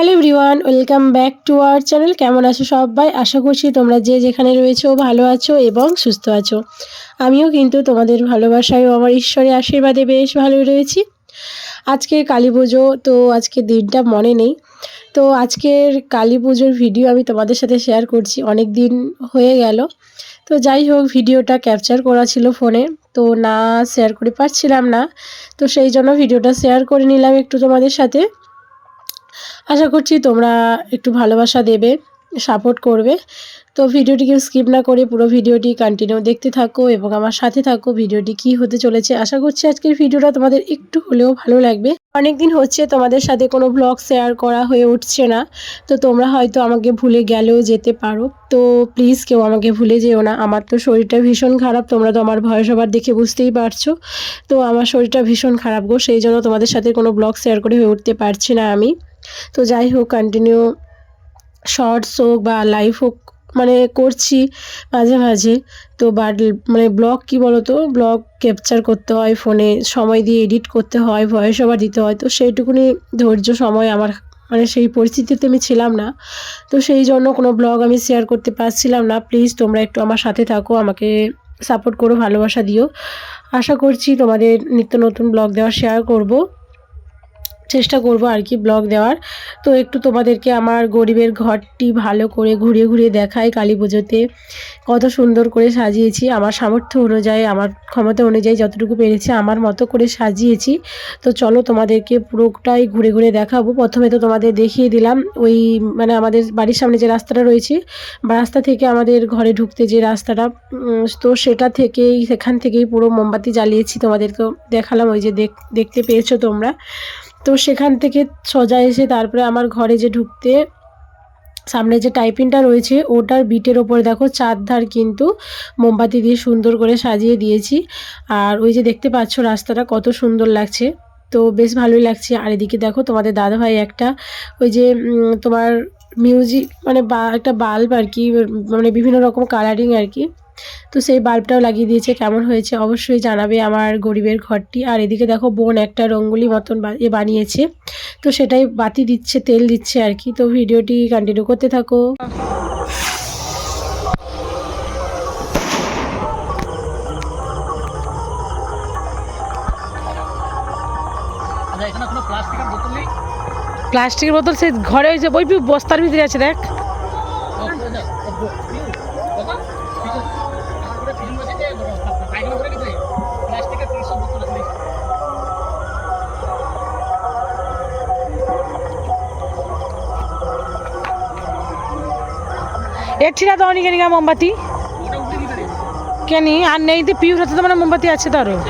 Hello everyone, welcome back to our channel. কেমন আছো সবাই? আশা করছি তোমরা যে যেখানে রয়েছো ভালো আছো এবং সুস্থ আছো। আমিও কিন্তু তোমাদের ভালোবাসায় ও আমার ঈশ্বরের আশীর্বাদে বেশ ভালোই রয়েছি। আজকে কালী পুজো, তো আজকে দিনটা মনে নেই। তো আজকের কালী পুজোর ভিডিও আমি তোমাদের সাথে শেয়ার করছি। অনেক দিন হয়ে গেল। তো যাই হোক, ভিডিওটা ক্যাপচার করা ছিল ফোনে। তো না শেয়ার করে পারছিলাম না। তো সেই জন্য ভিডিওটা শেয়ার করে নিলাম একটু তোমাদের সাথে। আশা করছি তোমরা একটু ভালোবাসা দেবে সাপোর্ট করবে। তো ভিডিওটিকে স্কিপ না করে পুরো ভিডিওটি কন্টিনিউ দেখতে থাকো এবং আমার সাথে থাকো ভিডিওটি কি হতে চলেছে। আশা করছি আজকের ভিডিওটা তোমাদের একটু হলেও ভালো লাগবে। অনেক দিন হচ্ছে তোমাদের সাথে কোনো ব্লগ শেয়ার করা হয়ে উঠছে না, তো তোমরা হয়তো আমাকে ভুলে গেলেও যেতে পারো। তো প্লিজ কেউ আমাকে ভুলে যেও না, আমার তো শরীরটা ভীষণ খারাপ, তোমরা তো আমার ভয় সবার দেখে বুঝতেই পারছ। তো আমার শরীরটা ভীষণ খারাপ গো, সেই জন্য তোমাদের সাথে কোনো ব্লগ শেয়ার করে হয়ে উঠতে পারছি না আমি। তো যাই হোক কন্টিনিউ শর্টস হোক বা লাইভ হোক মানে করছি মাঝে মাঝে। তো বাট মানে ব্লগ কি বলতো? ব্লগ ক্যাপচার করতে হয় ফোনে সময় দিয়ে এডিট করতে হয় ভয়েস ওভার দিতে হয়। তো সেইটুকুনি ধৈর্য, সময় আমার মানে সেই পরিস্থিতিতে আমি ছিলাম না। তো সেই জন্য কোনো ব্লগ আমি শেয়ার করতে পারছিলাম না। প্লিজ তোমরা একটু আমার সাথে থাকো, আমাকে সাপোর্ট করো, ভালোবাসা দিও। আশা করছি তোমাদের নিত্য নতুন ব্লগ দেওয়া শেয়ার করব। চেষ্টা করব আর কি ব্লগ দেওয়ার। তো একটু তোমাদেরকে আমার গরিবের ঘরটি ভালো করে ঘুরিয়ে ঘুরিয়ে দেখাই কালী পুজোতে। কত সুন্দর করে সাজিয়েছি। আমার সামর্থ্য অনুযায়ী, আমার ক্ষমতা অনুযায়ী যতটুকু পেরেছি, আমার মতো করে সাজিয়েছি। তো চলো তোমাদেরকে পুরোটাই ঘুরে ঘুরে দেখাবো। প্রথমে তো তোমাদের দেখিয়ে দিলাম, ওই মানে আমাদের বাড়ির সামনে যে রাস্তাটা রয়েছে রাস্তা থেকে আমাদের ঘরে ঢুকতে যে রাস্তাটা তো সেটা থেকেই, সেখান থেকেই পুরো মোমবাতি জ্বালিয়েছি। তোমাদেরকেও দেখালাম, ওই যে দেখ, দেখতে পেয়েছ তোমরা। তো সেখান থেকে সোজা এসে তারপরে আমার ঘরে যে ঢুকতে সামনে যে টাইপিংটা রয়েছে, ওটার বিটের ওপরে দেখো চারধার কিন্তু মোমবাতি দিয়ে সুন্দর করে সাজিয়ে দিয়েছি। আর ওই যে দেখতে পাচ্ছ রাস্তাটা কত সুন্দর লাগছে। তো বেশ ভালোই লাগছে। আর এদিকে দেখো তোমাদের দাদাভাই একটা ওই যে তোমার মিউজিক মানে বা, একটা বাল্ব আর কি মানে বিভিন্ন রকম কালারিং আর কি তো সেই বাল্বটাও লাগিয়ে দিয়েছে। কেমন হয়েছে অবশ্যই জানাবে আমার গরিবের ঘরটি। আর এদিকে দেখো বোন একটা রঙ্গোলি মতন এ বানিয়েছে। তো সেটাই বাতি দিচ্ছে তেল দিচ্ছে আর কি। তো ভিডিওটি কন্টিনিউ করতে থাকো। আচ্ছা এখানে কোনো প্লাস্টিকের বোতল নেই? প্লাস্টিকের বোতল সে ঘরে ওই যে ওই বস্তার ভিতরে আছে দেখ। তো অনেক নিকা মোমবাতি। কেনি আর নেই তো পিউর হাতে তো মানে মোমবাতি আছে তো।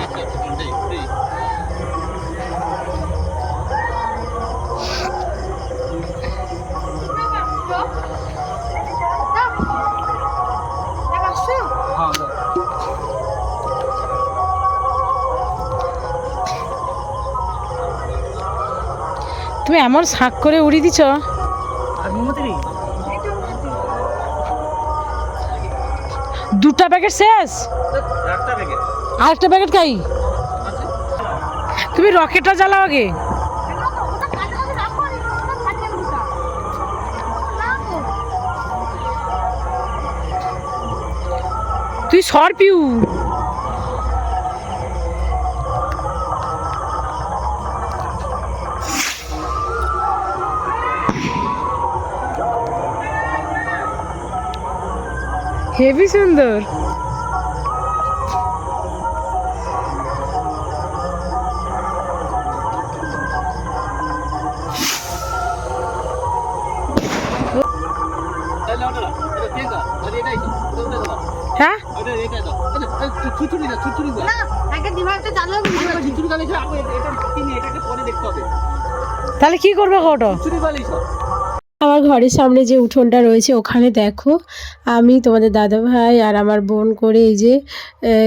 তুমি এমন শাক করে উড়িয়ে দিছ মোমবাতি দুটা প্যাকেট শেষ? আরেকটা প্যাকেট। খাই। তুমি রকেটটা জ্বালাও আগে। তুই সর পিউ। পরে দেখতে হবে। তাহলে কি করবে সব। আমার ঘরের সামনে যে উঠোনটা রয়েছে, ওখানে দেখো, আমি তোমাদের দাদা ভাই আর আমার বোন করে এই যে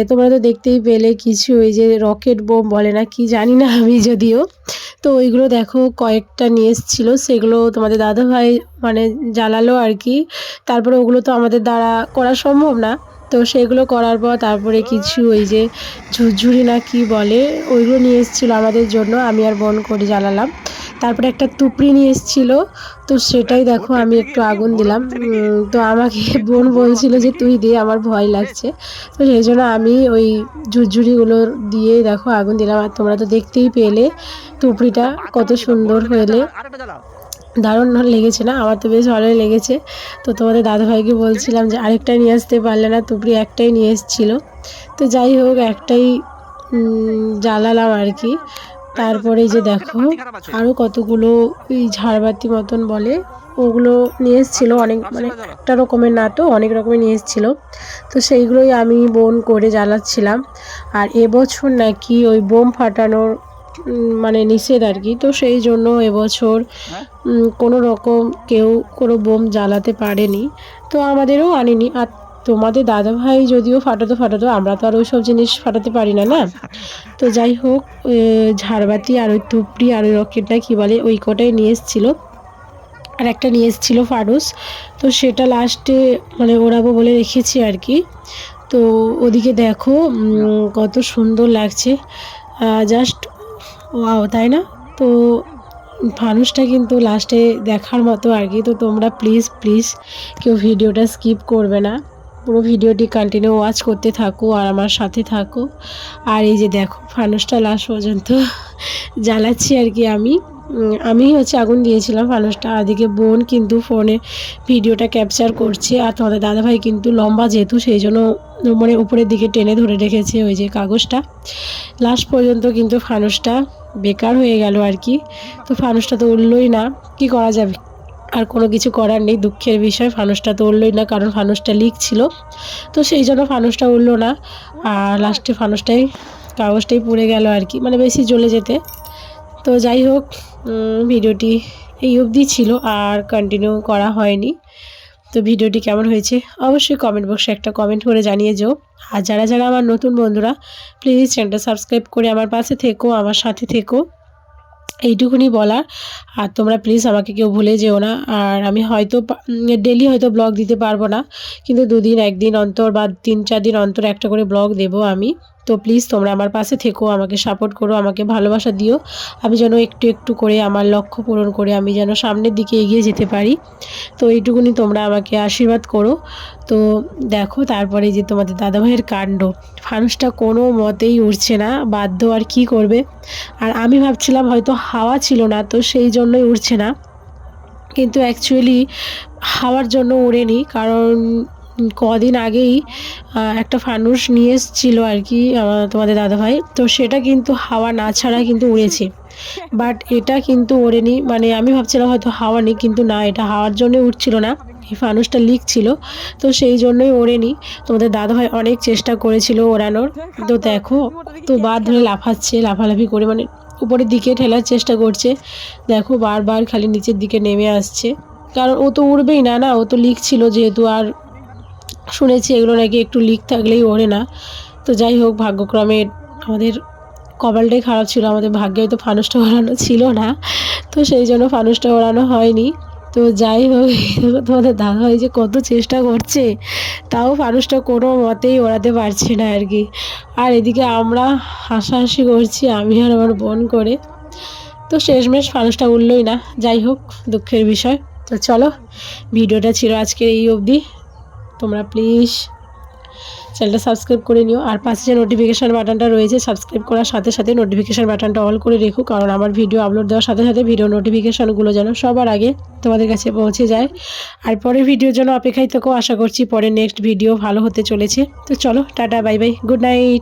তোমরা তো দেখতেই পেলে কিছু, এই যে রকেট বোম বলে না কি জানি না আমি যদিও। তো ওইগুলো দেখো, কয়েকটা নিয়ে এসেছিল, সেগুলো তোমাদের দাদা ভাই মানে জ্বালালো আর কি। তারপরে ওগুলো তো আমাদের দ্বারা করা সম্ভব না। তো সেগুলো করার পর তারপরে কিছু ওই যে ঝুরঝুরি না কি বলে, ওইগুলো নিয়ে এসেছিল আমাদের জন্য, আমি আর বোন করে জ্বালালাম। তারপরে একটা তুপড়ি নিয়ে এসেছিল। তো সেটাই দেখো আমি একটু আগুন দিলাম। তো আমাকে বোন বলছিল যে তুই দিয়ে আমার ভয় লাগছে। তো সেই জন্য আমি ওই ঝুরঝুরিগুলো দিয়ে দেখো আগুন দিলাম। আর তোমরা তো দেখতেই পেলে তুপড়িটা কত সুন্দর হলে দারুণ লেগেছে না? আমার তো বেশ ভালোই লেগেছে। তো তোমাদের দাদাভাইকে বলছিলাম যে আরেকটা নিয়ে আসতে পারলে না? তুপড়ি একটাই নিয়ে এসেছিল। তো যাই হোক একটাই জ্বালালাম আর কি। তারপরে যে দেখো আরও কতগুলো এই ঝাড়বাতি মতন বলে ওগুলো নিয়ে এসেছিল অনেক মানে একটা রকমের না তো অনেক রকমের নিয়ে এসেছিল। তো সেইগুলোই আমি বোন করে জ্বালাচ্ছিলাম। আর এবছর নাকি ওই বোম ফাটানোর মানে নিষেধ আর কি। তো সেই জন্য এবছর কোনো রকম কেউ কোনো বোম জ্বালাতে পারেনি। তো আমাদেরও আনেনি। আর তোমাদের দাদা ভাই যদিও ফাটাতো ফাটাতো, আমরা তো আর ওই সব জিনিস ফাটাতে পারি না না? তো যাই হোক ঝাড়বাতি আর ওই তুপড়ি আর ওই রকেটটা কী বলে, ওই কটাই নিয়ে এসেছিল। আর একটা নিয়ে এসেছিল ফানুস তো সেটা লাস্টে মানে ওড়াবো বলে রেখেছি আর কি। তো ওদিকে দেখো কত সুন্দর লাগছে। জাস্ট ওয়াও তাই না? তো ফানুসটা কিন্তু লাস্টে দেখার মতো আর কি। তো তোমরা প্লিজ প্লিজ কেউ ভিডিওটা স্কিপ করবে না। পুরো ভিডিওটি কন্টিনিউ ওয়াচ করতে থাকো আর আমার সাথে থাকো। আর এই যে দেখো, ফানুসটা লাস্ট পর্যন্ত জ্বালাচ্ছি আর কি আমি। আমি হচ্ছে আগুন দিয়েছিলাম ফানুসটা। আদিকে বোন কিন্তু ফোনে ভিডিওটা ক্যাপচার করছে আর তোমাদের দাদাভাই কিন্তু লম্বা যেহেতু, সেই জন্য মানে উপরের দিকে টেনে ধরে রেখেছে ওই যে কাগজটা। লাস্ট পর্যন্ত কিন্তু ফানুসটা বেকার হয়ে গেল আর কি। তো ফানুসটা তো উঠলই না। কি করা যাবে? আর কোনো কিছু করার নেই, দুঃখের বিষয়, ফানুসটা তো উঠলই না, কারণ ফানুসটা লিক ছিল। তো সেই জন্য ফানুসটা উঠল না। আর লাস্টে ফানুসটাই, কাগজটাই পুড়ে গেল আর কি মানে বেশি জ্বলে যেতে। তো যাই হোক ভিডিওটি এই অবধি ছিল, আর কন্টিনিউ করা হয়নি। তো ভিডিওটি কেমন হয়েছে, অবশ্যই কমেন্ট বক্সে একটা কমেন্ট করে জানিয়ে যেও। আর যারা যারা আমার নতুন বন্ধুরা প্লিজ চ্যানেলটা সাবস্ক্রাইব করে আমার পাশে থেকো, আমার সাথে থেকো। এইটুকুনি বলার। আর তোমরা প্লিজ আমাকে কেউ ভুলে যেও না। আর আমি হয়তো ডেলি হয়তো ব্লগ দিতে পারব না। কিন্তু দুদিন, একদিন অন্তর বা তিন চার দিন অন্তর একটা করে ব্লগ দেবো আমি। তো প্লিজ তোমরা আমার পাশে থেকো, আমাকে সাপোর্ট করো, আমাকে ভালোবাসা দিও। আমি যেন একটু একটু করে আমার লক্ষ্য পূরণ করে আমি যেন সামনের দিকে এগিয়ে যেতে পারি। তো এইটুকুনি তোমরা আমাকে আশীর্বাদ করো। তো দেখো তারপরে যে তোমাদের দাদাভাইয়ের কাণ্ড। ফানুসটা কোনো মতেই উঠছে না, বাধ্য আর কি করবে? আর আমি ভাবছিলাম হয়তো হাওয়া ছিল না, তো সেই জন্যই উঠছে না। কিন্তু অ্যাকচুয়ালি হাওয়ার জন্য ওড়েনি কারণ কদিন আগেই একটা ফানুস নিয়ে এসেছিল আর কি তোমাদের দাদাভাই। তো সেটা কিন্তু হাওয়া না ছাড়া কিন্তু উড়েছে। বাট এটা কিন্তু ওড়েনি। মানে আমি ভাবছিলাম হয়তো হাওয়া নেই, কিন্তু না, এটা হাওয়ার জন্য উঠছিল না। এই ফানুসটা লিক ছিল। তো সেই জন্যই ওড়েনি। তোমাদের দাদাভাই অনেক চেষ্টা করেছিল ওড়ানোর। তো দেখো, তো বাদ ধরে লাফাচ্ছে, লাফালাফি করে মানে উপরের দিকে ঠেলার চেষ্টা করছে। দেখো বারবার খালি নিচের দিকে নেমে আসছে। কারণ ও তো উড়বেই না না? ও তো লিক ছিল যেহেতু আর শুনেছি, এগুলো নাকি একটু লিক থাকলেই ওড়ে না। তো যাই হোক, ভাগ্যক্রমে আমাদের কপালটাই খারাপ ছিল, আমাদের ভাগ্যে হয়তো ফানুসটা ওড়ানো ছিল না। তো সেই জন্য ফানুসটা ওড়ানো হয়নি। তো যাই হোক, তোমাদের দাদা ভাই যে কত চেষ্টা করছে, তাও ফানুসটা কোনো মতেই ওড়াতে পারছে না আর কি। আর এদিকে আমরা হাসাহাসি করছি, আমি আর আমার বোন করে। তো শেষমেশ ফানুসটা উঠলই না। যাই হোক, দুঃখের বিষয়। তো চলো, ভিডিওটা ছিল আজকের এই অবধি। তোমরা প্লিজ চ্যানেলটা সাবস্ক্রাইব করে নিও। আর পাশে যে নোটিফিকেশান বাটনটা রয়েছে সাবস্ক্রাইব করার সাথে সাথে নোটিফিকেশান বাটনটা অল করে রেখো, কারণ আমার ভিডিও আপলোড দেওয়ার সাথে সাথে ভিডিও নোটিফিকেশানগুলো যেন সবার আগে তোমাদের কাছে পৌঁছে যায়। আর পরের ভিডিওর জন্য অপেক্ষায় থেকেও আশা করছি পরে নেক্সট ভিডিও ভালো হতে চলেছে। তো চলো, tata bye bye good night